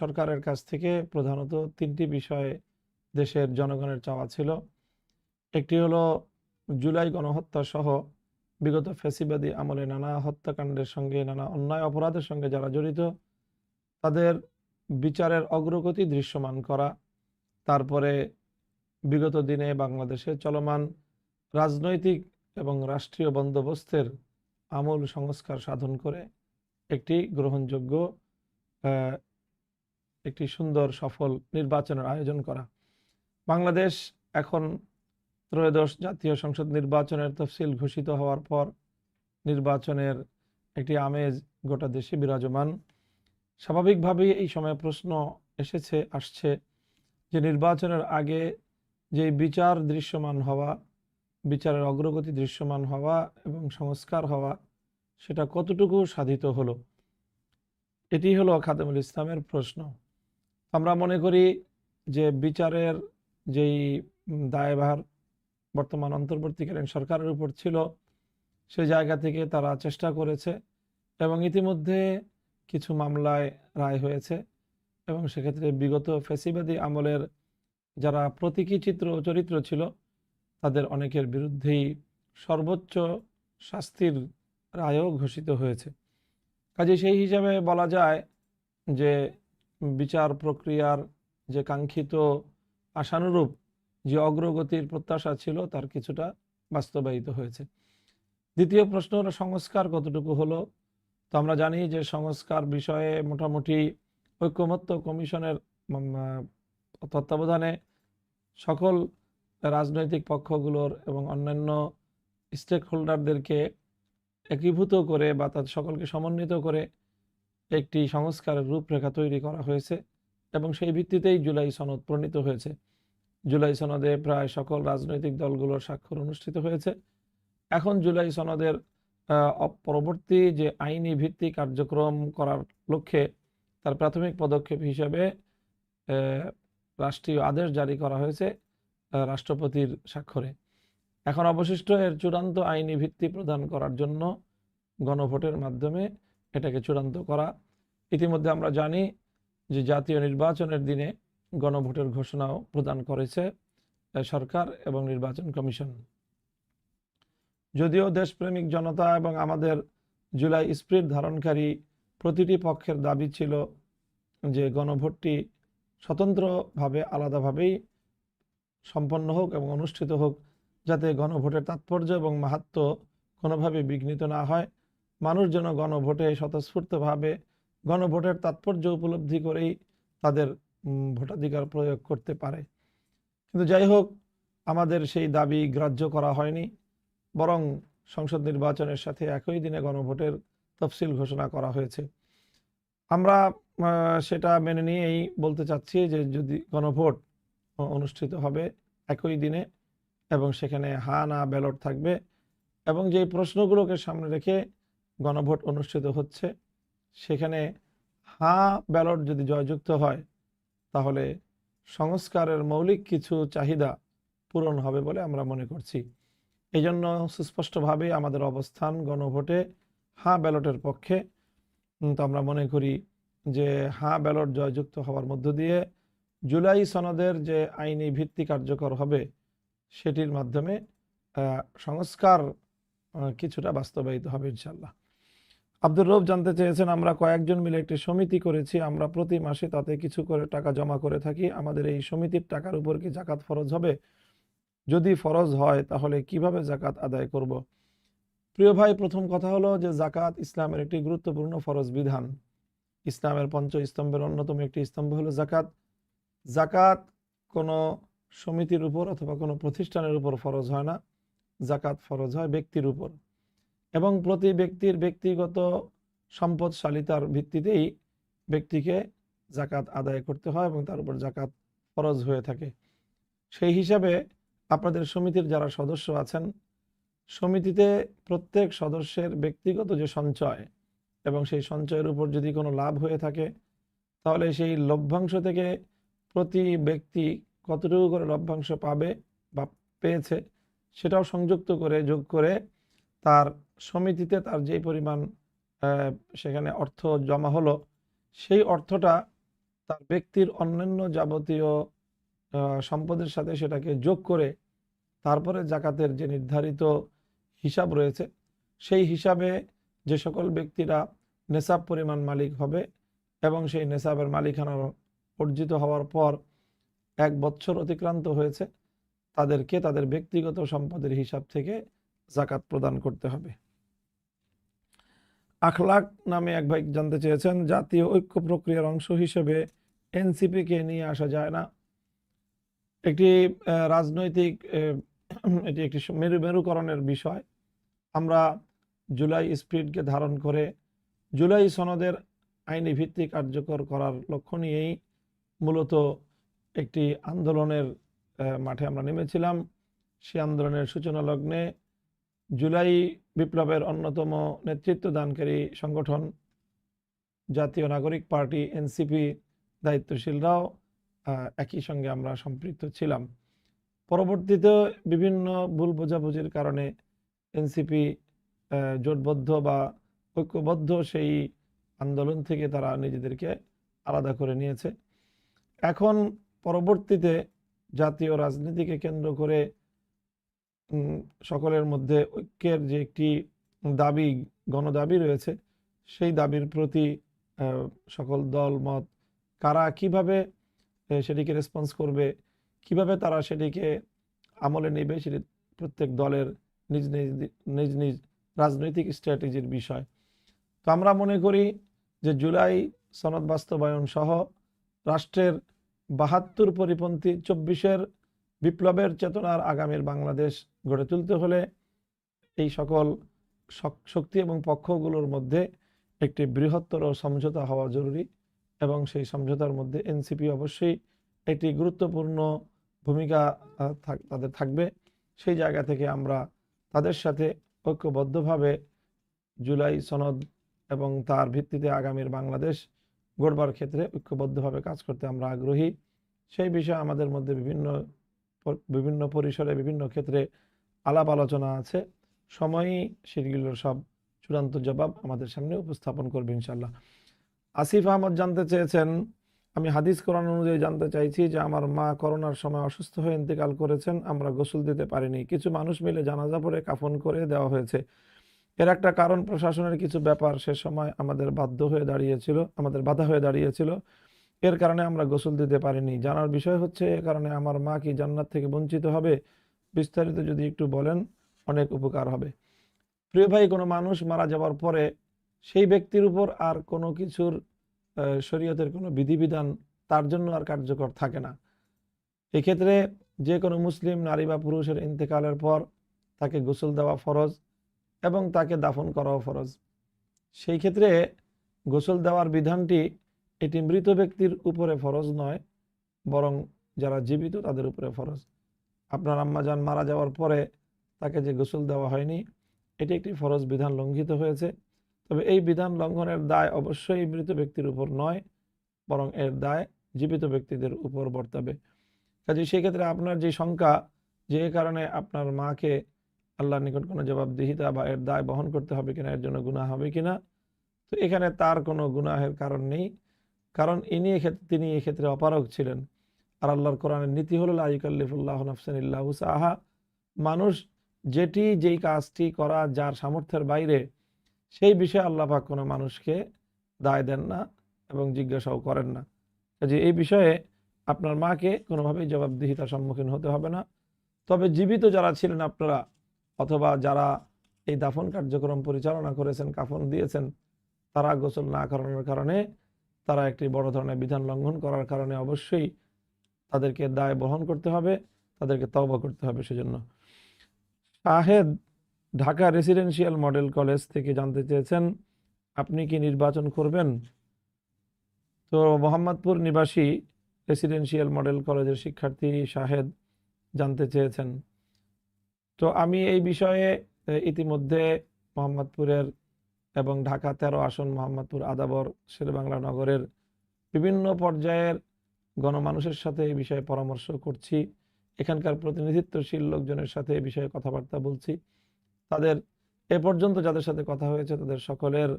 সরকারের কাছ থেকে প্রধানত তিনটি বিষয়ে দেশের জনগণের চাওয়া ছিল। একটি হলো জুলাই গণহত্যা সহ বিগত ফ্যাসিবাদী আমলে নানা হত্যাকাণ্ডের সঙ্গে, নানা অন্যায় অপরাধের সঙ্গে যারা জড়িত, তাদের বিচারের অগ্রগতি দৃশ্যমান করা। তারপরে বিগত দিনে বাংলাদেশে চলমান রাজনৈতিক এবং রাষ্ট্রীয় বন্দোবস্তের আমূল সংস্কার সাধন করে একটি গ্রহণযোগ্য একটি সুন্দর সফল নির্বাচনের আয়োজন করা। বাংলাদেশ এখন ত্রয়োদশ জাতীয় সংসদ নির্বাচনের তফসিল ঘোষিত হওয়ার পর নির্বাচনের একটি আমেজ গোটা দেশে বিরাজমান। স্বাভাবিকভাবেই এই সময় প্রশ্ন এসেছে, আসছে যে নির্বাচনের আগে যে বিচার দৃশ্যমান হওয়া, বিচারের অগ্রগতি দৃশ্যমান হওয়া এবং সংস্কার হওয়া, সেটা কতটুকু সাধিত হলো? এটি হলো খাদেমুল ইসলামের প্রশ্ন। আমরা মনে করি যে বিচারের যেই দায়ভার বর্তমান অন্তর্বর্তীকালীন সরকারের উপর ছিল, সে জায়গা থেকে তারা চেষ্টা করেছে এবং ইতিমধ্যে কিছু মামলায় রায় হয়েছে এবং সেক্ষেত্রে বিগত ফ্যাসিবাদী আমলের যারা প্রতীকী চিত্র চরিত্র ছিল, তাদের অনেকের বিরুদ্ধেই সর্বোচ্চ শাস্তির রায়ও ঘোষিত হয়েছে। কাজে সেই হিসাবে বলা যায় যে বিচার প্রক্রিয়ার যে কাঙ্ক্ষিত আশানুরূপ যে অগ্রগতির প্রত্যাশা ছিল, তার কিছুটা বাস্তবায়িত হয়েছে। দ্বিতীয় প্রশ্ন হলো সংস্কার কতটুকু হলো? তো আমরা জানি যে সংস্কার বিষয়ে মোটামুটি ঐক্যমত্য কমিশনের তত্ত্বাবধানে সকল রাজনৈতিক পক্ষগুলোর এবং অন্যান্য স্টেক হোল্ডারদেরকে একীভূত করে বা তাদের সকলকে সমন্বিত করে একটি সংস্কারের রূপরেখা তৈরি করা হয়েছে এবং সেই ভিত্তিতেই জুলাই সনদ প্রণীত হয়েছে। জুলাই সনদে প্রায় সকল রাজনৈতিক দলগুলোর স্বাক্ষর অনুষ্ঠিত হয়েছে। এখন জুলাই সনদের পরবর্তী যে আইনি ভিত্তিক কার্যক্রম করার লক্ষ্যে তার প্রাথমিক পদক্ষেপ হিসেবে রাষ্ট্রীয় আদেশ জারি করা হয়েছে রাষ্ট্রপতির স্বাক্ষরে। এখন অবশিষ্ট এর চূড়ান্ত আইনি ভিত্তি প্রদান করার জন্য গণভোটের মাধ্যমে এটাকে চূড়ান্ত করা। ইতিমধ্যে আমরা জানি যে জাতীয় নির্বাচনের দিনে গণভোটের ঘোষণাও প্রদান করেছে সরকার এবং নির্বাচন কমিশন। যদিও দেশপ্রেমিক জনতা এবং আমাদের জুলাই স্প্রিট ধারণকারী প্রতিটি পক্ষের দাবি ছিল যে গণভোটটি স্বতন্ত্রভাবে, আলাদাভাবেই সম্পন্ন হোক এবং অনুষ্ঠিত হোক, যাতে গণভোটের তাৎপর্য এবং মাহাত্ম কোনোভাবে বিঘ্নিত না হয়। মানুষ যেন গণভোটে স্বতঃস্ফূর্তভাবে গণভোটের তাৎপর্য উপলব্ধি করেই তাদের ভোটাধিকার প্রয়োগ করতে পারে। কিন্তু যাই হোক, আমাদের সেই দাবি গ্রাহ্য করা হয়নি, বরং সংসদ নির্বাচনের সাথে একই দিনে গণভোটের তফসিল ঘোষণা করা হয়েছে। আমরা সেটা মেনে নিয়েই বলতে চাচ্ছি যে যদি গণভোট অনুষ্ঠিত হবে একই দিনে এবং সেখানে হা না ব্যালট থাকবে এবং যে প্রশ্নগুলোকে সামনে রেখে গণভোট অনুষ্ঠিত হচ্ছে। সেখানে হা ব্যালট যদি জয়যুক্ত হয়, তাহলে সংস্কারের মৌলিক কিছু চাহিদা পূরণ হবে বলে আমরা মনে করছি। এই জন্য সুস্পষ্টভাবে আমাদের অবস্থান গণভোটে হা ব্যালটের পক্ষে। তো আমরা মনে করি যে হা ব্যালট জয়যুক্ত হওয়ার মধ্য দিয়ে জুলাই সনদের যে আইনি ভিত্তি কার্যকর হবে, সেটির মাধ্যমে সংস্কার কিছুটা বাস্তবায়িত হবে ইনশাল্লাহ আব্দুর রব জানতে চেয়েছেন, আমরা কয়েকজন মিলে একটি সমিতি করেছি। আমরা প্রতি মাসে তাতে কিছু করে টাকা জমা করে থাকি। আমাদের এই সমিতির টাকার উপর কি জাকাত ফরজ হবে? যদি ফরজ হয়, তাহলে কীভাবে জাকাত আদায় করব? প্রিয় ভাই, প্রথম কথা হলো যে জাকাত ইসলামের একটি গুরুত্বপূর্ণ ফরজ বিধান। ইসলামের পঞ্চ স্তম্ভের অন্যতম একটি স্তম্ভ হলো জাকাত। জাকাত কোনো সমিতির উপর অথবা কোনো প্রতিষ্ঠানের উপর ফরজ হয় না। জাকাত ফরজ হয় ব্যক্তির উপর। এবং প্রতি ব্যক্তির ব্যক্তিগত সম্পদশালিতার ভিত্তিতেই ব্যক্তিকে জাকাত আদায় করতে হয় এবং তার উপর জাকাত ফরজ হয়ে থাকে। সেই হিসাবে আপনাদের সমিতির যারা সদস্য আছেন, সমিতিতে প্রত্যেক সদস্যের ব্যক্তিগত যে সঞ্চয় এবং সেই সঞ্চয়ের উপর যদি কোনো লাভ হয়ে থাকে, তাহলে সেই লভ্যাংশ থেকে প্রতি ব্যক্তি কতটুকু করে লভ্যাংশ পাবে বা পেয়েছে সেটাও সংযুক্ত করে যোগ করে তার সমিতিতে তার যে পরিমাণ সেখানে অর্থ জমা হলো, সেই অর্থটা তার ব্যক্তির অন্যান্য যাবতীয় সম্পদের সাথে সেটাকে যোগ করে তারপরে জাকাতের যে নির্ধারিত হিসাব রয়েছে, সেই হিসাবে যে সকল ব্যক্তিরা নেশাব পরিমাণ মালিক হবে এবং সেই নেশাবের মালিকানা অর্জিত হওয়ার পর এক বছর অতিক্রান্ত হয়েছে, তাদেরকে তাদের ব্যক্তিগত সম্পদের হিসাব থেকে জাকাত প্রদান করতে হবে। আখলাক নামে এক ভাই জানতে চেয়েছেন, জাতীয় ঐক্য প্রক্রিয়ার অংশ হিসেবে এনসিপিকে নিয়ে আসা যায় না। একটি রাজনৈতিক এটি একটি মেরু, মেরুকরণের বিষয়। আমরা জুলাই স্পিরিটকে ধারণ করে জুলাই সনদের আইনি ভিত্তি কার্যকর করার লক্ষ্য নিয়েই মূলত একটি আন্দোলনের মাঠে আমরা নেমেছিলাম। সেই আন্দোলনের সূচনা লগ্নে জুলাই বিপ্লবের অন্যতম নেতৃত্ব দানকারী সংগঠন জাতীয় নাগরিক পার্টি এনসিপি দায়িত্বশীলরাও একই সঙ্গে আমরা সম্পৃক্ত ছিলাম। পরবর্তীতে বিভিন্ন ভুল বোঝাবুঝির কারণে এনসিপি জোটবদ্ধ বা ঐক্যবদ্ধ সেই আন্দোলন থেকে তারা নিজেদেরকে আলাদা করে নিয়েছে। এখন পরবর্তীতে জাতীয় রাজনীতিকে কেন্দ্র করে সকলের মধ্যে ঐক্যের যে একটি দাবি, গণদাবি রয়েছে, সেই দাবির প্রতি সকল দল, মত, কারা কীভাবে সেটিকে রেসপন্স করবে, কীভাবে তারা সেটিকে আমলে নেবে, সেটি প্রত্যেক দলের নিজ নিজ নিজ নিজ রাজনৈতিক স্ট্র্যাটেজির বিষয়। তো আমরা মনে করি যে জুলাই সনদ বাস্তবায়ন সহ রাষ্ট্রের বাহাত্তর পরিপন্থী, চব্বিশের বিপ্লবের চেতনার আগামীর বাংলাদেশ গড়ে তুলতে হলে এই সকল শক্তি এবং পক্ষগুলোর মধ্যে একটি বৃহত্তর সমঝোতা হওয়া জরুরি এবং সেই সমঝোতার মধ্যে এনসিপি অবশ্যই একটি গুরুত্বপূর্ণ ভূমিকা তাদের থাকবে। সেই জায়গা থেকে আমরা তাদের সাথে ঐক্যবদ্ধভাবে জুলাই সনদ এবং তার ভিত্তিতে আগামীর বাংলাদেশ গড়বার ক্ষেত্রে ঐক্যবদ্ধভাবে কাজ করতে আমরা আগ্রহী। সেই বিষয়ে আমাদের মধ্যে বিভিন্ন বিভিন্ন পরিসরে বিভিন্ন ক্ষেত্রে আলাপ আলোচনা আছে। সময়ই সেগুলোর সব চূড়ান্ত জবাব আমাদের সামনে উপস্থাপন করবে ইনশাল্লাহ আসিফ আহমদ জানতে চেয়েছেন, আমি হাদিস কোরআন অনুযায়ী জানতে চাইছি যে আমার মা করোনার সময় অসুস্থ হয়ে ইন্তেকাল করেছেন, আমরা গোসল দিতে পারিনি। কিছু মানুষ মিলে জানাজা পড়ে কাফন করে দেওয়া হয়েছে। এর একটা কারণ প্রশাসনের কিছু ব্যাপার সে সময় আমাদের বাধ্য হয়ে দাঁড়িয়েছিল, আমাদের বাধা হয়ে দাঁড়িয়েছিল। এর কারণে আমরা গোসল দিতে পারিনি। জানার বিষয় হচ্ছে, এ কারণে আমার মা কি জান্নাত থেকে বঞ্চিত হবে? বিস্তারিত যদি একটু বলেন, অনেক উপকার হবে। প্রিয় ভাই, কোনো মানুষ মারা যাওয়ার পরে সেই ব্যক্তির উপর আর কোনো কিছুর শরীয়তের কোনো বিধিবিধান তার জন্য আর কার্যকর থাকে না। এক্ষেত্রে যে কোনো মুসলিম নারী বা পুরুষের ইন্তেকালের পর তাকে গোসল দেওয়া ফরজ এবং তাকে দাফন করাও ফরজ। সেই ক্ষেত্রে গোসল দেওয়ার বিধানটি এটি মৃত ব্যক্তির উপরে ফরজ নয়, বরং যারা জীবিত তাদের উপরে ফরজ। আপনার আম্মাজান মারা যাওয়ার পরে তাকে যে গোসল দেওয়া হয়নি, এটি একটি ফরজ বিধান লঙ্ঘিত হয়েছে। তবে এই বিধান লঙ্ঘনের দায় অবশ্যই মৃত ব্যক্তির উপর নয়, বরং এর দায় জীবিত ব্যক্তিদের উপর বর্তাবে। কাজে সেক্ষেত্রে আপনার যে শঙ্কা, যে কারণে আপনার মাকে আল্লাহর নিকট কোনো জবাবদিহিতা বা এর দায় বহন করতে হবে কিনা, এর জন্য গুনাহ হবে কিনা, তো এখানে তার কোনো গুনাহের কারণ নেই। কারণ ইনি এক্ষেত্রে, তিনি এক্ষেত্রে অপারগ ছিলেন। আর আল্লাহর কোরআনের নীতি হলো লাইকাল্লিফুল্লাহ নফসানিল্লাহ আহা মানুষ যেটি, যেই কাজটি করা যার সামর্থ্যের বাইরে, সেই বিষয়ে আল্লাহ পাক কোনো মানুষকে দায় দেন না এবং জিজ্ঞাসাও করেন না। কাজে এই বিষয়ে আপনার মাকে কোনোভাবেই জবাবদিহিতার সম্মুখীন হতে হবে না। তবে জীবিত যারা ছিলেন আপনারা, অথবা যারা এই দাফন কার্যক্রম পরিচালনা করেছেন, কাফন দিয়েছেন, তারা গোসল না করানোর কারণে তারা একটি বড় ধরনের বিধান লঙ্ঘন করার কারণে অবশ্যই তাদেরকে দায় বহন করতে হবে, তাদেরকে তওবা করতে হবে সেজন্য। Shahed Dhaka residential model college থেকে জানতে চেয়েছেন, আপনি কি নির্বাচন করবেন? তো মোহাম্মদপুর নিবাসী রেসিডেন্সিয়াল মডেল কলেজের শিক্ষার্থী শাহেদ জানতে চেয়েছেন। তো আমি এই বিষয়ে ইতিমধ্যে মোহাম্মদপুরের এবং ঢাকা তেরো আসন মোহাম্মদপুর আদাবর শেরবাংলা নগরের বিভিন্ন পর্যায়ের গণমানুষের সাথে এই বিষয়ে পরামর্শ করছি। এখানকার প্রতিনিধিত্বশীল লোকজনের সাথে এই বিষয়ে কথাবার্তা বলছি। তাদের এ পর্যন্ত যাদের সাথে কথা হয়েছে তাদের সকলের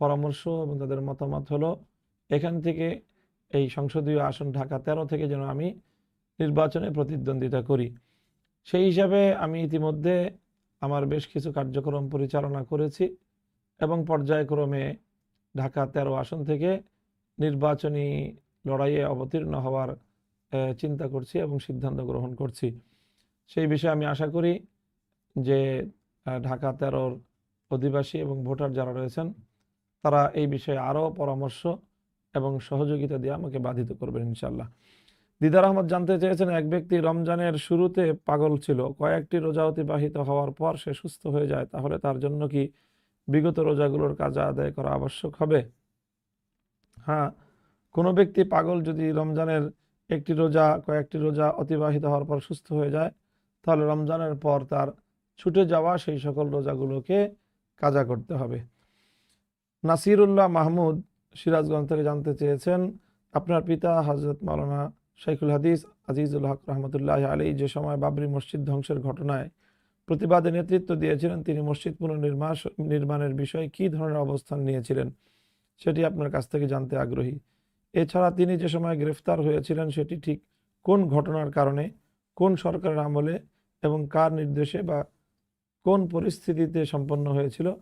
পরামর্শ এবং তাদের মতামত হলো, এখান থেকে এই সংসদীয় আসন ঢাকা তেরো থেকে যেন আমি নির্বাচনে প্রতিদ্বন্দ্বিতা করি। সেই হিসাবে আমি ইতিমধ্যে আমার বেশ কিছু কার্যক্রম পরিচালনা করেছি। এবং পর্যায়ক্রমে ঢাকা তেরো আসন থেকে নির্বাচনী লড়াইয়ে অবতীর্ণ হওয়ার চিন্তা করছি এবং সিদ্ধান্ত গ্রহণ করছি। সেই বিষয়ে আমি আশা করি যে ঢাকা তেরোর অধিবাসী এবং ভোটার যারা রয়েছেন, তারা এই বিষয়ে আরও পরামর্শ এবং সহযোগিতা দিয়ে আমাকে বাধিত করবেন ইনশাল্লাহ দিদার আহমদ জানতে চেয়েছেন, এক ব্যক্তি রমজানের শুরুতে পাগল ছিল, কয়েকটি রোজা অতিবাহিত হওয়ার পর সে সুস্থ হয়ে যায়, তাহলে তার জন্য কি বিগত রোজাগুলোর কাজা আদায় করা আবশ্যক হবে। হ্যাঁ কোনো ব্যক্তি পাগল যদি রমজানের একটি রোজা, কয়েকটি রোজা অতিবাহিত হওয়ার পর সুস্থ হয়ে যায়, তাহলে রমজানের পর তার ছুটে যাওয়া সেই সকল রোজাগুলোকে কাজা করতে হবে। নাসিরুল্লাহ মাহমুদ সিরাজগঞ্জ থেকে জানতে চেয়েছেন, আপনার পিতা হজরত মাওলানা শাইখুল হাদিস আজিজুল হক রহমতুল্লাহ আলী যে সময় বাবরি মসজিদ ধ্বংসের ঘটনায় প্রতিবাদে নেতৃত্ব দিয়েছিলেন। তিনি মসজিদ পুনর্নির্মাণ নির্মাণের বিষয়ে কী ধরনের অবস্থান নিয়েছিলেন সেটি আপনার কাছ থেকে জানতে আগ্রহী। এছাড়া তিনি যে সময় গ্রেফতার হয়েছিলেন সেটি ঠিক কোন ঘটনার কারণে, কোন সরকারের আমলে এবং কার নির্দেশে বা কোন পরিস্থিতিতে সম্পন্ন হয়েছিল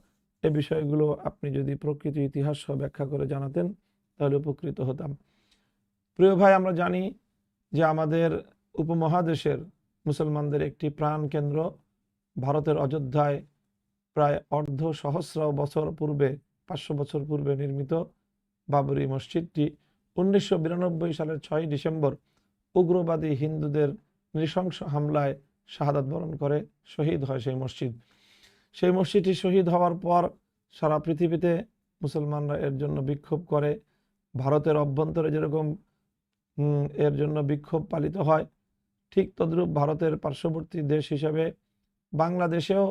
এ বিষয়গুলো আপনি যদি প্রকৃত ইতিহাস সহ ব্যাখ্যা করে জানাতেন, তাহলে উপকৃত হতাম। প্রিয় ভাই, আমরা জানি যে আমাদের উপমহাদেশের মুসলমানদের একটি প্রাণ কেন্দ্র ভারতের অযোধ্যায় প্রায় অর্ধ সহস্র বছর পূর্বে, পাঁচশো বছর পূর্বে নির্মিত বাবরি মসজিদটি উনিশশো বিরানব্বই সালের ছয় ডিসেম্বর উগ্রবাদী হিন্দুদের নৃশংস হামলায় শাহাদাত বরণ করে শহীদ হয় সেই মসজিদ। সেই মসজিদটি শহীদ হওয়ার পর সারা পৃথিবীতে মুসলমানরা এর জন্য বিক্ষোভ করে। ভারতের অভ্যন্তরে যেরকম এর জন্য বিক্ষোভ পালিত হয়, ঠিক তদ্রূপ ভারতের পার্শ্ববর্তী দেশ হিসাবে বাংলাদেশেও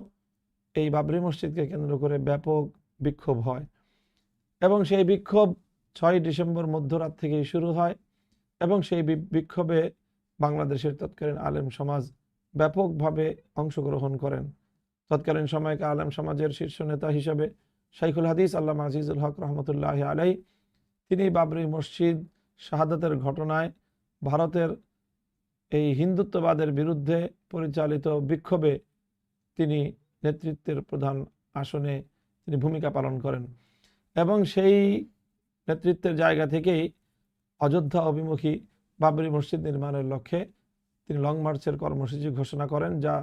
এই বাবরি মসজিদকে কেন্দ্র করে ব্যাপক বিক্ষোভ হয় এবং সেই বিক্ষোভ ছয় ডিসেম্বর মধ্যরাত থেকেই শুরু হয় এবং সেই বিক্ষোভে বাংলাদেশের তৎকালীন আলেম সমাজ ব্যাপকভাবে অংশগ্রহণ করেন। তৎকালীন সময়কে আলেম সমাজের শীর্ষ নেতা হিসাবে শাইখুল হাদিস আল্লাহ আজিজুল হক রহমতুল্লাহ আলাই তিনি বাবরি মসজিদ শাহাদাতের ঘটনায় ভারতের এই হিন্দুত্ববাদের বিরুদ্ধে পরিচালিত বিক্ষোভে তিনি নেতৃত্বের প্রধান আসনে তিনি ভূমিকা পালন করেন। এবং সেই নেতৃত্বের জায়গা থেকেই অযোধ্যা অভিমুখী বাবরি মসজিদ নির্মাণের লক্ষ্যে তিনি লং মার্চের কর্মসূচি ঘোষণা করেন, যা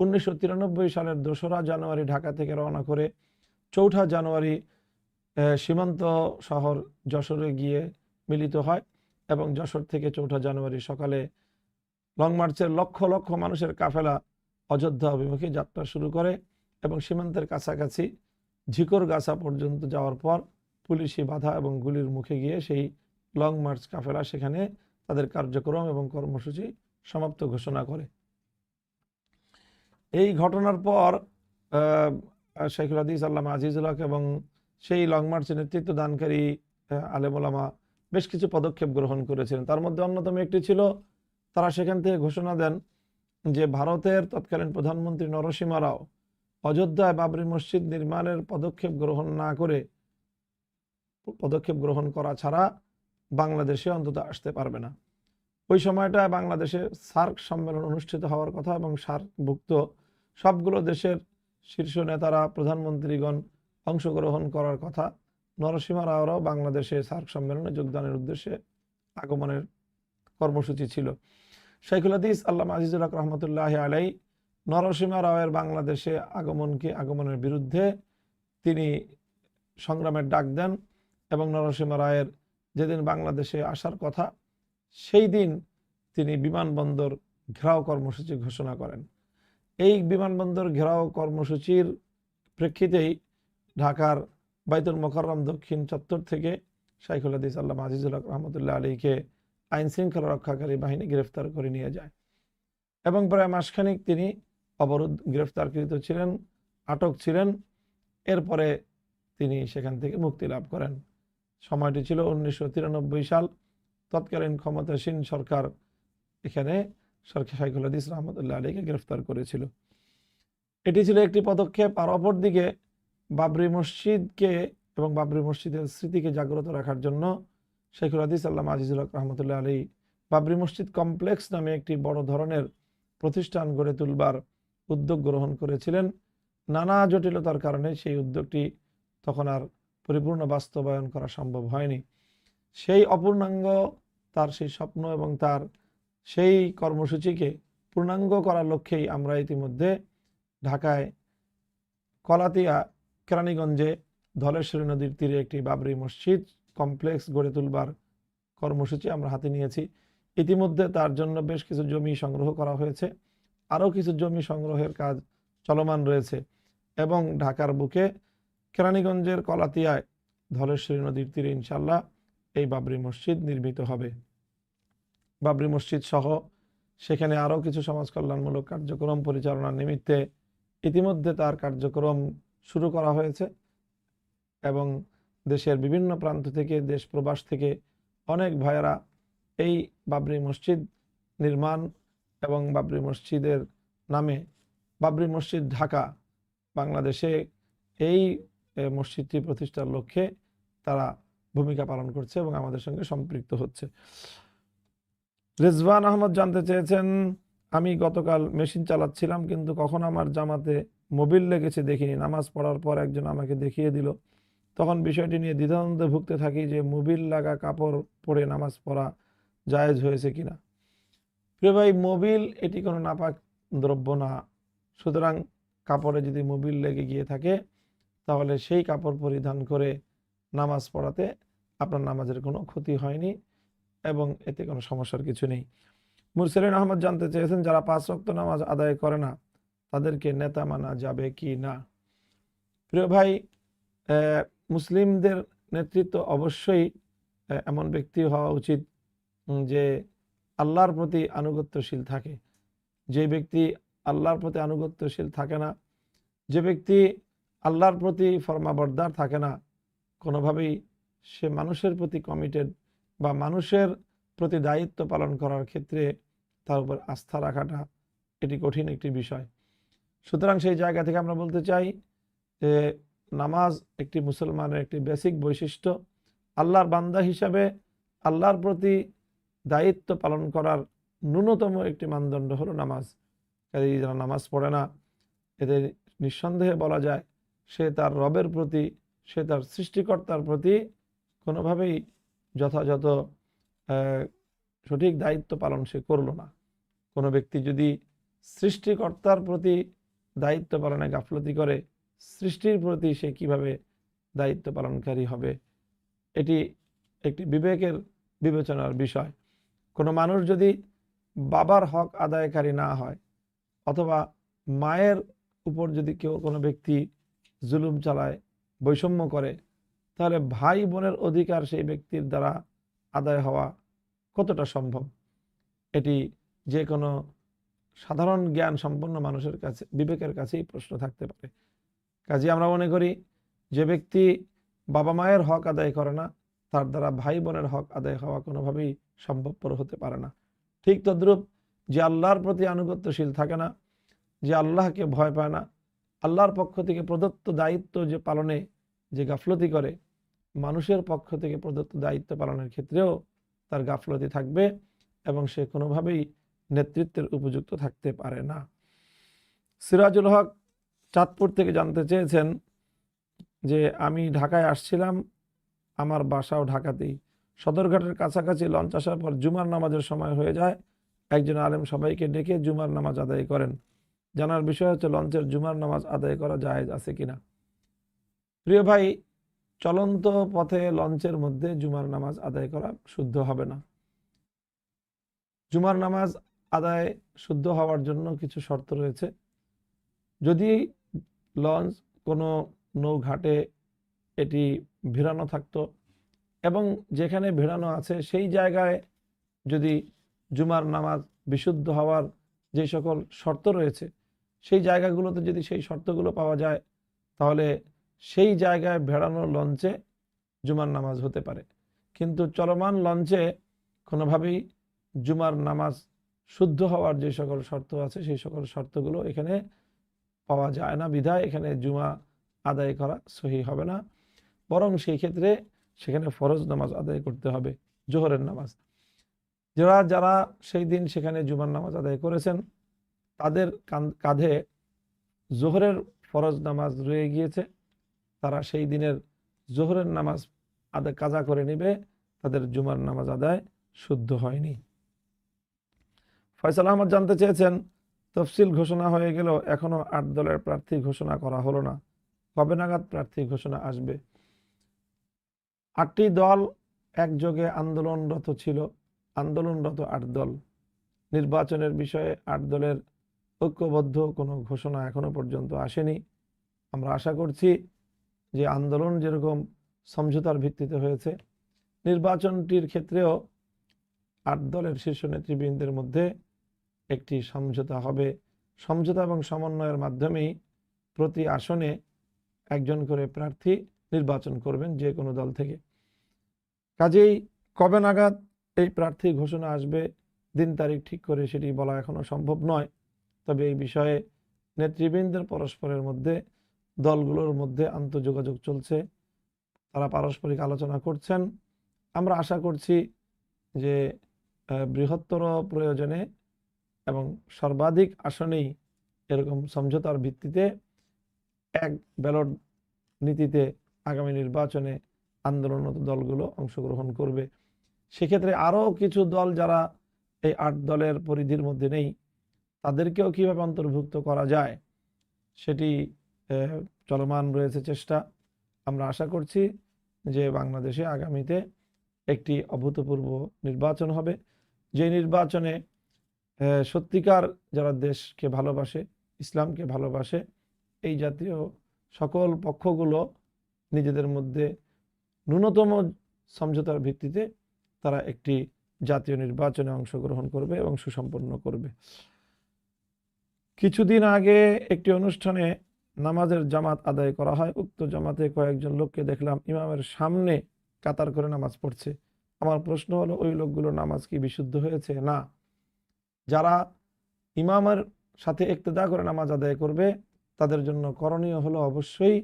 উনিশশো তিরানব্বই সালের দোসরা জানুয়ারি ঢাকা থেকে রওনা করে চৌঠা জানুয়ারি সীমান্ত শহর যশোরে গিয়ে মিলিত হয় এবং যশোর থেকে চৌঠা জানুয়ারি সকালে লং মার্চের লক্ষ লক্ষ মানুষের কাফেলা অযোধ্যা অভিমুখে যাত্রা শুরু করে এবং সীমান্তের কাছাকাছি ঝিকর গাছা পর্যন্ত যাওয়ার পর পুলিশি বাধা এবং গুলির মুখে গিয়ে সেই লং মার্চ কাফেলা সেখানে তাদের কার্যক্রম এবং কর্মসূচি সমাপ্ত ঘোষণা করে। এই ঘটনার পর শেখুল হাদিস, আল্লামা আজিজুল হক এবং সেই লং মার্চের নেতৃত্ব দানকারী আলেমুলামা বেশ কিছু পদক্ষেপ গ্রহণ করেছিলেন। তার মধ্যে অন্যতম একটি ছিল, তারা সেখান থেকে ঘোষণা দেন যে ভারতের তৎকালীন প্রধানমন্ত্রী নরসিমা রাও অযোধ্যায় বাবরি মসজিদ নির্মাণের পদক্ষেপ গ্রহণ না করে পদক্ষেপ গ্রহণ করা ছাড়া বাংলাদেশে অন্তত আসতে পারবে না। ওই সময়টায় বাংলাদেশে সার্ক সম্মেলন অনুষ্ঠিত হওয়ার কথা এবং সার্কভুক্ত সবগুলো দেশের শীর্ষ নেতারা, প্রধানমন্ত্রীগণ অংশগ্রহণ করার কথা নরসিমা রাওরাও বাংলাদেশে সার্ক সম্মেলনে যোগদানের উদ্দেশ্যে আগমনের কর্মসূচি ছিল। শাইখুল হাদিস আল্লাহ আজিজুল হক রহমতুল্লাহ আলাই নরসিমা রাওয়ের বাংলাদেশে আগমনকে, আগমনের বিরুদ্ধে তিনি সংগ্রামের ডাক দেন এবং নরসিমা রায়ের যেদিন বাংলাদেশে আসার কথা, সেই দিন তিনি বিমানবন্দর ঘেরাও কর্মসূচি ঘোষণা করেন। এই বিমানবন্দর ঘেরাও কর্মসূচির প্রেক্ষিতেই ঢাকার বাইতুল মোকাররম দক্ষিণ চত্বর থেকে শাইখুল হাদিস আল্লাহ আজিজুল হক রহমতুল্লাহ আলীকে আইন শৃঙ্খলা রক্ষাকারী বাহিনী গ্রেফতার করে নিয়ে যায়। এবং প্রায় মাসখানিক তিনি অবরোধ গ্রেফতারকৃত ছিলেন, আটক ছিলেন। এরপরে তিনি সেখান থেকে মুক্তি লাভ করেন। সময়টি ছিল উনিশশো তিরানব্বই সাল। তৎকালীন ক্ষমতাসীন সরকার এখানে সরকার শাইখুল হাদিস রহমতুল্লাহ আলীকে গ্রেফতার করেছিল। এটি ছিল একটি পদক্ষেপ। আর অপরদিকে বাবরি মসজিদকে এবং বাবরি মসজিদের স্মৃতিকে জাগ্রত রাখার জন্য শেখুল হাদিস আল্লাহ আজিজুল হক রহমতুল্লাহ আলী বাবরি মসজিদ কমপ্লেক্স নামে একটি বড় ধরনের প্রতিষ্ঠান গড়ে তুলবার উদ্যোগ গ্রহণ করেছিলেন। নানা জটিলতার কারণে সেই উদ্যোগটি তখন আর পরিপূর্ণ বাস্তবায়ন করা সম্ভব হয়নি। সেই অপূর্ণাঙ্গ তার সেই স্বপ্ন এবং তার সেই কর্মসূচিকে পূর্ণাঙ্গ করার লক্ষ্যেই আমরা ইতিমধ্যে ঢাকায় কলাতিয়া কেরানীগঞ্জে ধলেশ্বরী নদীর তীরে একটি বাবরি মসজিদ কমপ্লেক্স গড়ে তুলবার কর্মসূচি আমরা হাতে নিয়েছি। ইতিমধ্যে তার জন্য বেশ কিছু জমি সংগ্রহ করা হয়েছে। আরও কিছু জমি সংগ্রহের কাজ চলমান রয়েছে এবং ঢাকার বুকে কেরানীগঞ্জের কলাতিয়ায় ধলেশ্বরী নদীর তীরে ইনশাল্লাহ এই বাবরি মসজিদ নির্মিত হবে। বাবরি মসজিদ সহ সেখানে আরও কিছু সমাজ কল্যাণমূলক কার্যক্রম পরিচালনার নিমিত্তে ইতিমধ্যে তার কার্যক্রম শুরু করা হয়েছে এবং দেশের বিভিন্ন প্রান্ত থেকে, দেশ প্রবাস থেকে অনেক ভাইয়েরা এই বাবরি মসজিদ নির্মাণ এবং বাবরি মসজিদের নামে বাবরি মসজিদ ঢাকা বাংলাদেশে এই মসজিদটি প্রতিষ্ঠার লক্ষ্যে তারা ভূমিকা পালন করছে এবং আমাদের সঙ্গে সম্পৃক্ত হচ্ছে। রেজওয়ান আহমদ জানতে চেয়েছেন, আমি গতকাল মেশিন চালাচ্ছিলাম কিন্তু কখন আমার জামাতে মোবিল লেগেছে দেখিনি। নামাজ পড়ার পর একজন আমাকে দেখিয়ে দিল তখন বিষয়টি নিয়ে দ্বিধাদ্বন্দ্বে ভুগতে থাকি যে মোবিল লাগা কাপড় পরে নামাজ পড়া জায়েজ হয়েছে কিনা। প্রিয় ভাই, মোবিল এটি কোনো নাপাক দ্রব্য না। সুতরাং কাপড়ে যদি মোবিল লেগে গিয়ে থাকে, তাহলে সেই কাপড় পরিধান করে নামাজ পড়াতে আপনার নামাজের কোনো ক্ষতি হয়নি এবং এতে কোনো সমস্যার কিছু নেই। মুরসালিন আহমদ জানতে চেয়েছেন, যারা পাঁচ রক্ত নামাজ আদায় করে না, তাদেরকে নেতা মানা যাবে কি না? প্রিয় ভাই মুসলিমদের নেতৃত্ব অবশ্যই এমন ব্যক্তি হওয়া উচিত যে আল্লাহর প্রতি আনুগত্যশীল থাকে। যে ব্যক্তি আল্লাহর প্রতি আনুগত্যশীল থাকে না, যে ব্যক্তি আল্লাহর প্রতি ফরমাবরদার থাকে না, কোনোভাবেই সে মানুষের প্রতি কমিটেড বা মানুষের প্রতি দায়িত্ব পালন করার ক্ষেত্রে তার উপর আস্থা রাখাটা এটি কঠিন একটি বিষয়। সুতরাং সেই জায়গা থেকে আমরা বলতে চাই যে নামাজ একটি মুসলমানের একটি বেসিক বৈশিষ্ট্য। আল্লাহর বান্দা হিসাবে আল্লাহর প্রতি দায়িত্ব পালন করার ন্যূনতম একটি মানদণ্ড হলো নামাজ। কাজেই যারা নামাজ পড়ে না এতে নিঃসন্দেহে বলা যায়, সে তার রবের প্রতি, সে তার সৃষ্টিকর্তার প্রতি কোনোভাবেই যথাযথ সঠিক দায়িত্ব পালন সে করল না। কোনো ব্যক্তি যদি সৃষ্টিকর্তার প্রতি দায়িত্ব পালনে গাফলতি করে সৃষ্টির প্রতি সে কীভাবে দায়িত্ব পালনকারী হবে, এটি একটি বিবেকের বিবেচনার বিষয়। কোনো মানুষ যদি বাবার হক আদায়কারী না হয়, অথবা মায়ের উপর যদি কেউ কোনো ব্যক্তি জুলুম চালায়, বৈষম্য করে, তাহলে ভাই বোনের অধিকার সেই ব্যক্তির দ্বারা আদায় হওয়া কতটা সম্ভব? এটি যে কোনো সাধারণ জ্ঞান সম্পন্ন মানুষের কাছে, বিবেকের কাছেই প্রশ্ন থাকতে পারে। কাজে আমরা মনে করি যে ব্যক্তি বাবা মায়ের হক আদায় করে না, তার দ্বারা ভাই বোনের হক আদায় হওয়া কোনোভাবেই সম্ভবপর হতে পারে না। ঠিক তদ্রূপ যে আল্লাহর প্রতি আনুগত্যশীল থাকে না, যে আল্লাহকে ভয় পায় না, আল্লাহর পক্ষ থেকে প্রদত্ত দায়িত্ব যে পালনে, যে গাফলতি করে, মানুষের পক্ষ থেকে প্রদত্ত দায়িত্ব পালনের ক্ষেত্রেও তার গাফলতি থাকবে এবং সে কোনোভাবেই নেতৃত্বের উপযুক্ত থাকতে পারে না। সিরাজুল হক চাঁদপুর থেকে জানতে চেয়েছেন যে আমি ঢাকায় আসছিলাম, আমার বাসাও ঢাকাতেই। সদরঘাটের কাছাকাছি লঞ্চ আসার পর জুমার নামাজের সময় হয়ে যায়। একজন আলেম সবাইকে ডেকে জুমার নামাজ আদায় করেন। জানার বিষয় হচ্ছে, লঞ্চের জুমার নামাজ আদায় করা জায়েজ আছে কিনা? প্রিয় ভাই, চলন্ত পথে লঞ্চের মধ্যে জুমার নামাজ আদায় করা শুদ্ধ হবে না। জুমার নামাজ আদায় শুদ্ধ হওয়ার জন্য কিছু শর্ত রয়েছে। যদি লঞ্চ, কোনো নৌঘাটে এটি ভিড়ানো থাকতো এবং যেখানে ভিড়ানো আছে সেই জায়গায় যদি জুমার নামাজ বিশুদ্ধ হওয়ার যে সকল শর্ত রয়েছে, সেই জায়গাগুলোতে যদি সেই শর্তগুলো পাওয়া যায়, তাহলে সেই জায়গায় ভেড়ানো লঞ্চে জুমার নামাজ হতে পারে। কিন্তু চলমান লঞ্চে কোনোভাবেই জুমার নামাজ শুদ্ধ হওয়ার যে সকল শর্ত আছে, সেই সকল শর্তগুলো এখানে পাওয়া যায় না। বিধায় এখানে জুমা আদায় করা সহি হবে না। বরং সেই ক্ষেত্রে সেখানে ফরজ নামাজ আদায় করতে হবে, জোহরের নামাজ। যারা যারা সেই দিন সেখানে জুমার নামাজ আদায় করেছেন, তাদের কাঁধে জোহরের ফরজ নামাজ রয়ে গিয়েছে। তারা সেই দিনের জোহরের নামাজ আদায় কাজা করে নেবে। তাদের জুমার নামাজ আদায় শুদ্ধ হয়নি। ফয়সাল আহমদ জানতে চেয়েছেন তফসিল ঘোষণা হয়ে গেল এখনও আট দলের প্রার্থী ঘোষণা করা হলো না। কবে নাগাদ প্রার্থী ঘোষণা আসবে? আটটি দল একযোগে আন্দোলনরত ছিল। আন্দোলনরত আট দল। নির্বাচনের বিষয়ে আট দলের ঐক্যবদ্ধ কোনো ঘোষণা এখনও পর্যন্ত আসেনি। আমরা আশা করছি যে আন্দোলন যেরকম সমঝোতার ভিত্তিতে হয়েছে, নির্বাচনটির ক্ষেত্রেও আট দলের শীর্ষ নেতৃবৃন্দের মধ্যে একটি সমঝোতা হবে। সমঝোতা এবং সমন্বয়ের মাধ্যমেই প্রতি আসনে একজন করে প্রার্থী নির্বাচন করবেন যে কোনো দল থেকে। কাজেই কবে নাগাদ এই প্রার্থী ঘোষণা আসবে, দিন তারিখ ঠিক করে সেটি বলা এখনও সম্ভব নয়। তবে এই বিষয়ে নেতৃবৃন্দের পরস্পরের মধ্যে, দলগুলোর মধ্যে আন্তঃযোগাযোগ চলছে। তারা পারস্পরিক আলোচনা করছেন। আমরা আশা করছি যে বৃহত্তর প্রয়োজনে এবং সর্বাধিক আসনেই এরকম সমঝোতার ভিত্তিতে এক ব্যালট নীতিতে আগামী নির্বাচনে আন্দোলনরত দলগুলো অংশগ্রহণ করবে। সেক্ষেত্রে আরও কিছু দল যারা এই আট দলের পরিধির মধ্যে নেই, তাদেরকেও কীভাবে অন্তর্ভুক্ত করা যায়, সেটি চলমান রয়েছে চেষ্টা। আমরা আশা করছি যে বাংলাদেশে আগামীতে একটি অভূতপূর্ব নির্বাচন হবে। যে নির্বাচনে সত্যিকার যারা দেশকে ভালোবাসে, ইসলামকে ভালোবাসে, এই জাতীয় সকল পক্ষগুলো নিজেদের মধ্যে ন্যূনতম সমঝোতার ভিত্তিতে তারা একটি জাতীয় নির্বাচনে অংশগ্রহণ করবে এবং সুসম্পন্ন করবে। কিছুদিন আগে একটি অনুষ্ঠানে নামাজের জামাত আদায় করা হয়। উক্ত জামাতে কয়েকজন লোককে দেখলাম, ইমামের সামনে কাতার করে নামাজ পড়ছে। আমার প্রশ্ন হলো, ওই লোকগুলো নামাজ কি বিশুদ্ধ হয়েছে? না। যারা ইমামের সাথে একতেদা করে নামাজ আদায় করবে, তাদের জন্য করণীয় হলো অবশ্যই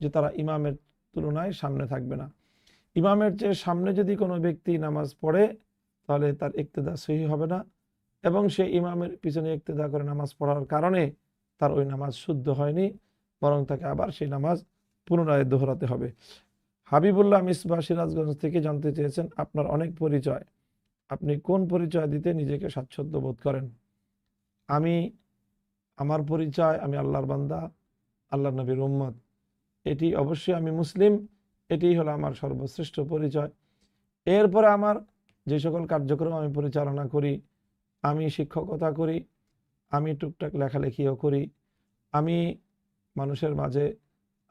যে তারা ইমামের তুলনায় সামনে থাকবে না। ইমামের চেয়ে সামনে যদি কোনো ব্যক্তি নামাজ পড়ে, তাহলে তার একতেদা সহি হবে না এবং সে ইমামের পিছনে একতেদা করে নামাজ পড়ার কারণে তার ওই নামাজ শুদ্ধ হয়নি, বরং তাকে আবার সেই নামাজ পুনরায় দোহরাতে হবে। হাবিবুল্লাহ মিসবা সিরাজগঞ্জ থেকে জানতে চেয়েছেন আপনার অনেক পরিচয়। আপনি কোন পরিচয় দিতে নিজেকে স্বাচ্ছন্দ্য বোধ করেন? আমি, আমার পরিচয়, আমি আল্লাহর বান্দা আল্লাহ নবীর উম্মত। এটি অবশ্যই আমি মুসলিম এটি হলো আমার সর্বশ্রেষ্ঠ পরিচয়। এরপরে আমার যে সকল কার্যক্রম আমি পরিচালনা করি, আমি শিক্ষকতা করি, আমি টুকটাক লেখালেখিও করি, আমি মানুষের মাঝে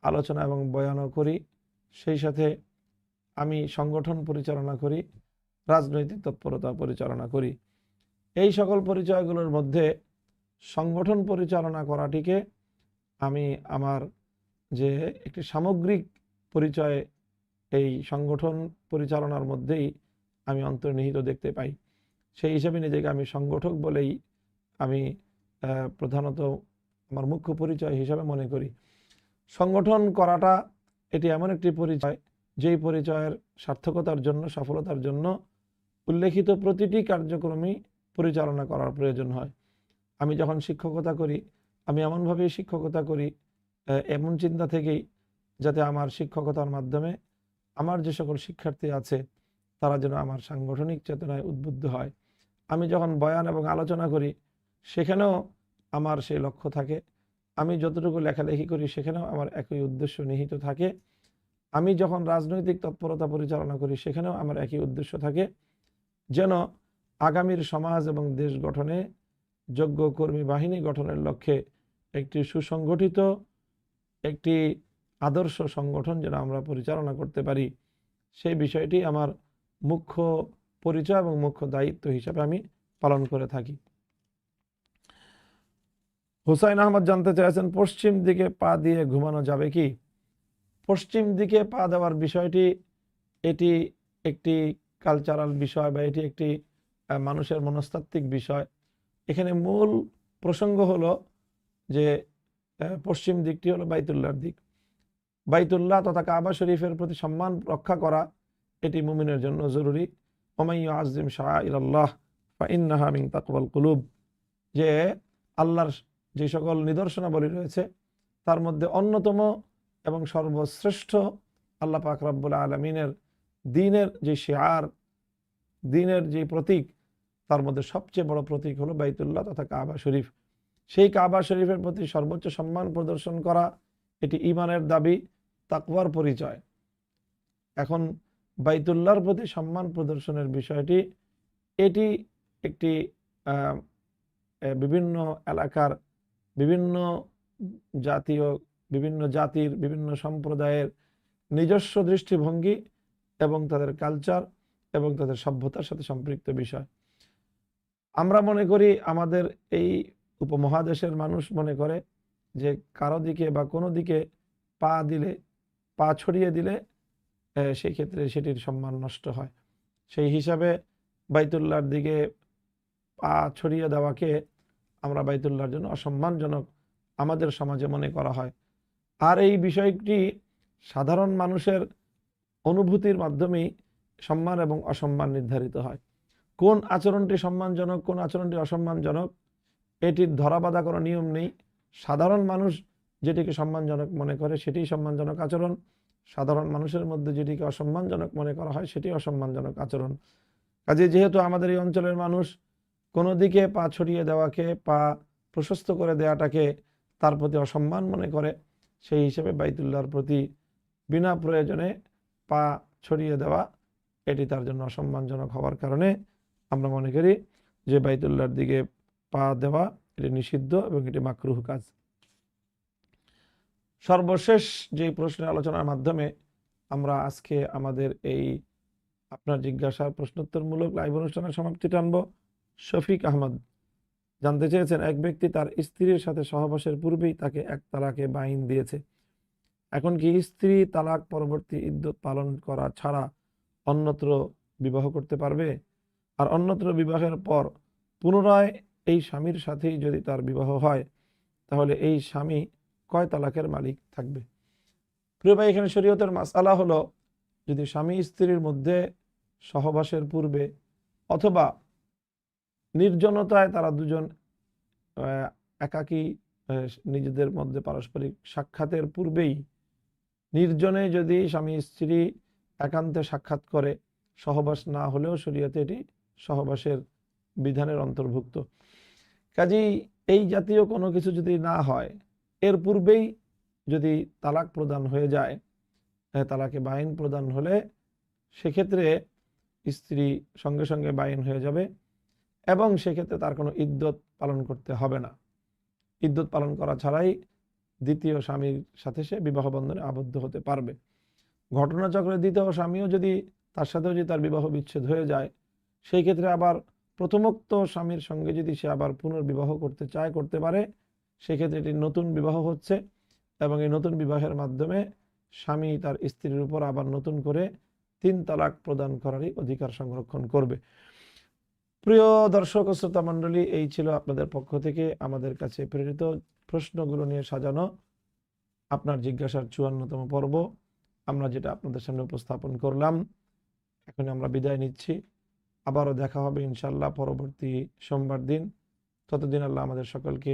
আলোচনা এবং বয়ানও করি, সেই সাথে আমি সংগঠন পরিচালনা করি রাজনৈতিক তৎপরতা পরিচালনা করি। এই সকল পরিচয়গুলোর মধ্যে সংগঠন পরিচালনা করাটিকে আমি আমার যে একটি সামগ্রিক পরিচয় এই সংগঠন পরিচালনার মধ্যেই আমি অন্তর্নিহিত দেখতে পাই। সেই হিসাবে নিজেকে আমি সংগঠক বলেই আমি প্রধানত আমার মুখ্য পরিচয় হিসাবে মনে করি। সংগঠন করাটা এটি এমন একটি পরিচয়, যেই পরিচয়ের সার্থকতার জন্য, সফলতার জন্য উল্লেখিত প্রতিটি কার্যক্রমই পরিচালনা করার প্রয়োজন হয়। আমি যখন শিক্ষকতা করি, আমি এমনভাবেই শিক্ষকতা করি এমন চিন্তা থেকেই যাতে আমার শিক্ষকতার মাধ্যমে আমার যে সকল শিক্ষার্থী আছে, তারা যেন আমার সাংগঠনিক চেতনায় উদ্বুদ্ধ হয়। আমি যখন বয়ান এবং আলোচনা করি, সেখানেও আমার সেই লক্ষ্য থাকে। আমি যতটুকু লেখালেখি করি, সেখানেও আমার একই উদ্দেশ্য নিহিত থাকে। আমি যখন রাজনৈতিক তৎপরতা পরিচালনা করি, সেখানেও আমার একই উদ্দেশ্য থাকে। যেন আগামীর সমাজ এবং দেশ গঠনে যোগ্য কর্মী বাহিনী গঠনের লক্ষ্যে একটি সুসংগঠিত, একটি আদর্শ সংগঠন যেন আমরা পরিচালনা করতে পারি। সেই বিষয়টি আমার মুখ্য পরিচয় এবং মুখ্য দায়িত্ব হিসাবে আমি পালন করে থাকি। হুসাইন আহমদ জানতে চাইছেন পশ্চিম দিকে পা দিয়ে ঘুমানো যাবে কি? পশ্চিম দিকে পা দেওয়ার বিষয়টি, এটি একটি কালচারাল বিষয় বা এটি একটি মানুষের মনস্তাত্ত্বিক বিষয়। এখানে মূল প্রসঙ্গ হলো যে পশ্চিম দিকটি হলো বাইতুল্লাহর দিক। বাইতুল্লাহ তথা কাবা শরীফের প্রতি সম্মান রক্ষা করা, এটি মুমিনের জন্য জরুরি। ওমাই আজিম শাহ ইল্লাহ বা ইন্নাহা মিন তাকবাল কুলুব। যে আল্লাহর যে সকল নিদর্শনাবলী রয়েছে, তার মধ্যে অন্যতম এবং সর্বশ্রেষ্ঠ আল্লাহ পাক রব্বুল আলমিনের দিনের যে শেয়ার, দিনের যে প্রতীক, তার মধ্যে সবচেয়ে বড় প্রতীক হলো বাইতুল্লাহ তথা কাবা শরীফ। সেই কাবা শরীফের প্রতি সর্বোচ্চ সম্মান প্রদর্শন করা, এটি ইমানের দাবি, তাকওয়ার পরিচয়। এখন বাইতুল্লাহর প্রতি সম্মান প্রদর্শনের বিষয়টি, এটি একটি বিভিন্ন এলাকার বিভিন্ন জাতীয়, বিভিন্ন জাতির, বিভিন্ন সম্প্রদায়ের নিজস্ব দৃষ্টিভঙ্গি এবং তাদের কালচার এবং তাদের সভ্যতার সাথে সম্পৃক্ত বিষয়। আমরা মনে করি আমাদের এই উপমহাদেশের মানুষ মনে করে যে কারও দিকে বা কোনো দিকে পা দিলে, পা ছড়িয়ে দিলে সেই ক্ষেত্রে সেটির সম্মান নষ্ট হয়। সেই হিসাবে বাইতুল্লাহর দিকে পা ছড়িয়ে দেওয়াকে আমরা বাইতুল্লাহর জন্য অসম্মানজনক আমাদের সমাজে মনে করা হয়। আর এই বিষয়টি সাধারণ মানুষের অনুভূতির মাধ্যমেই সম্মান এবং অসম্মান নির্ধারিত হয়। কোন আচরণটি সম্মানজনক, কোন আচরণটি অসম্মানজনক, এটির ধরাবাধা কোনো নিয়ম নেই। সাধারণ মানুষ যেটিকে সম্মানজনক মনে করে সেটি সম্মানজনক আচরণ। সাধারণ মানুষের মধ্যে যেটিকে অসম্মানজনক মনে করা হয় সেটি অসম্মানজনক আচরণ। কাজে যেহেতু আমাদের এই অঞ্চলের মানুষ কোনো দিকে পা ছড়িয়ে দেওয়াকে, পা প্রশস্ত করে দেওয়াটাকে তার প্রতি অসম্মান মনে করে, সেই হিসেবে বাইতুল্লাহর প্রতি বিনা প্রয়োজনে পা ছড়িয়ে দেওয়া, এটি তার জন্য অসম্মানজনক হওয়ার কারণে আমরা মনে করি যে বাইতুল্লাহর দিকে পা দেওয়া, এটি নিষিদ্ধ এবং এটি মাকরুহ কাজ। সর্বশেষ যে প্রশ্নের আলোচনার মাধ্যমে আমরা আজকে আমাদের এই আপনার জিজ্ঞাসার প্রশ্নোত্তরমূলক লাইভ অনুষ্ঠানের সমাপ্তি টানব। শফিক আহমদ, জানতে চেয়েছেন, এক ব্যক্তি তার স্ত্রীর সাথে সহবাসের পূর্বেই তাকে এক তালাকে বাইন দিয়েছে। এখন কি স্ত্রী তালাক পরবর্তী ইদ্যত পালন করা ছাড়া অন্যত্র বিবাহ করতে পারবে? আর অন্যত্র বিবাহের পর পুনরায় এই স্বামীর সাথেই যদি তার বিবাহ হয়, তাহলে এই স্বামী কয় তালাকের মালিক থাকবে? প্রিয় ভাই, এখানে শরীয়তের মাসালা হলো, যদি স্বামী স্ত্রীর মধ্যে সহবাসের পূর্বে অথবা নির্জনতায় তারা দুজন একাকী নিজেদের মধ্যে পারস্পরিক সাক্ষাতের পূর্বেই নির্জনে যদি স্বামী স্ত্রী একান্তে সাক্ষাৎ করে, সহবাস না হলেও শরীয়তে এটি সহবাসের বিধানের অন্তর্ভুক্ত। কাজেই এই জাতীয় কোনো কিছু যদি না হয়, এর পূর্বেই যদি তালাক প্রদান হয়ে যায় তালাকে বাইন প্রদান হলে সেক্ষেত্রে স্ত্রী সঙ্গে সঙ্গে বাইন হয়ে যাবে এবং সেক্ষেত্রে তার কোনো ইদ্যত পালন করতে হবে না। ইদ্যত পালন করা ছাড়াই দ্বিতীয় স্বামীর সাথে সে বিবাহ বন্ধনে আবদ্ধ হতে পারবে। ঘটনাচক্রে দ্বিতীয় স্বামীও যদি তার সাথেও যদি তার বিবাহ বিচ্ছেদ হয়ে যায়, সেই ক্ষেত্রে আবার প্রথমোক্ত স্বামীর সঙ্গে যদি সে আবার পুনর্বিবাহ করতে চায়, করতে পারে, সেক্ষেত্রে এটি নতুন বিবাহ হচ্ছে এবং এই নতুন বিবাহের মাধ্যমে স্বামী তার স্ত্রীর উপর আবার নতুন করে তিন তালাক প্রদান করারই অধিকার সংরক্ষণ করবে। প্রিয় দর্শক ও শ্রোতা মণ্ডলী, এই ছিল আপনাদের পক্ষ থেকে আমাদের কাছে প্রেরিত প্রশ্নগুলো নিয়ে সাজানো আপনার জিজ্ঞাসার চুয়ান্নতম পর্ব। আমরা যেটা আপনাদের সামনে উপস্থাপন করলাম, এখন আমরা বিদায় নিচ্ছি। আবারও দেখা হবে ইনশাল্লাহ পরবর্তী সোমবার দিন। ততদিন আল্লাহ আমাদের সকলকে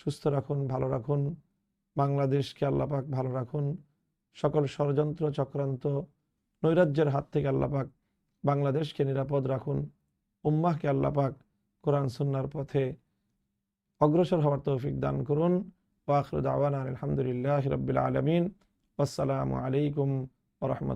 সুস্থ রাখুন, ভালো রাখুন, বাংলাদেশকে আল্লাহ পাক ভালো রাখুন। সকল ষড়যন্ত্র, চক্রান্ত, নৈরাজ্যের হাত থেকে আল্লাহ পাক বাংলাদেশকে নিরাপদ রাখুন। উম্মাহকে আল্লাপাক কোরআন সুন্নার পথে অগ্রসর হওয়ার তৌফিক দান করুন। ওয়াখরুদ আওয়ান আলহামদুলিল্লাহ রবিল আলমিন। আসসালামু আলাইকুম ওরহমত